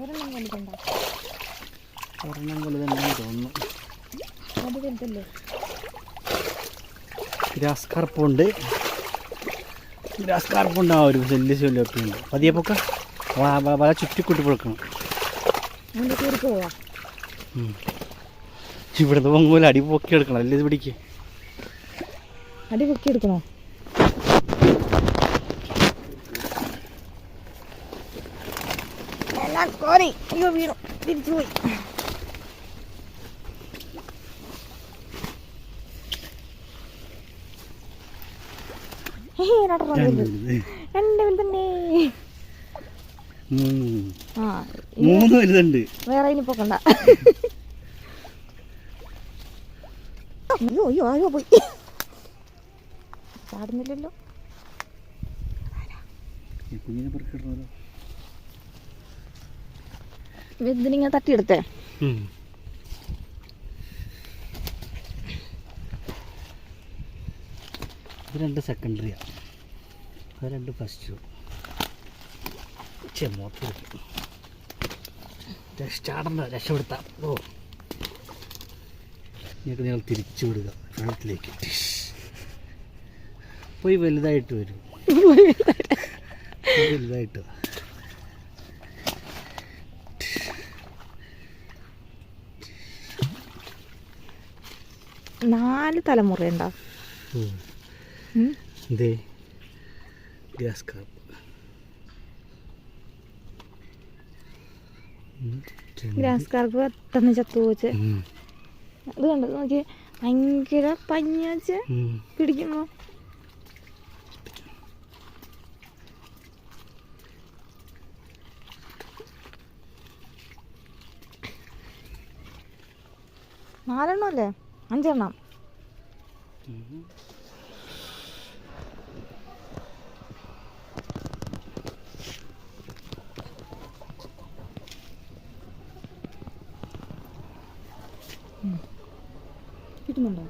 ഒരെണ്ണം വലുതുണ്ടോ ഒരെണ്ണം വലുതുണ്ടെന്ന് തോന്നുന്നു. അത് വലുതല്ലേ? ഗ്രാസ് കാർപ്പുണ്ട് ഗ്രാസ് കാർപ്പുണ്ട് ആ ഒരു വലിയ ശല്യമൊക്കെ ഉണ്ട്. പതിയെ പൊക്ക. വല ചുറ്റിക്കൂട്ടി പോവാ. ഇവിടുന്ന് പൊങ്ങൂല. അടി പൊക്കി എടുക്കണം അല്ലേ ഇത് പിടിക്ക്? അടി പൊക്കി എടുക്കണോ എല്ലാം കോരി. അയ്യോ വീണു. തിരിച്ചു പോയി. ഹേ, രണ്ടെണ്ണം വലുത്. രണ്ട് വലുതന്നെ മൂന്ന്. വലുതുണ്ട്. വേറെ ഇനി പോക്കണ്ട. അയ്യോ അയ്യോ അയ്യോ പോയി. ചാടുന്നില്ലല്ലോ. ഈ കുഞ്ഞിനെ പെറുക്കിടുന്നല്ലോ ഇതിനിങ്ങനെ തട്ടിയെടുത്തേ. ഇത് രണ്ട് സെക്കൻഡറിയാണ് അത് രണ്ട് ഫസ്റ്റ് ചാടണ്ട രക്ഷപ്പെടുത്താം. ഓ. ഞങ്ങൾക്ക് ഞങ്ങൾ തിരിച്ചു വിടുക. വെള്ളത്തിലേക്ക് പോയി വലുതായിട്ട് വരും. വലുതായിട്ട്. വലുതായിട്ട് നാല് തലമുറ ഉണ്ടാവും പെട്ടെന്ന് ചത്തു പോച്ച്. അത് കണ്ടത് നോക്കി ഭയങ്കര പഞ്ഞി വെച്ച് നാലെണ്ണല്ലേ നാലെണ്ണം അല്ലേ? അഞ്ചെണ്ണം. കിട്ടുന്നുണ്ടോ?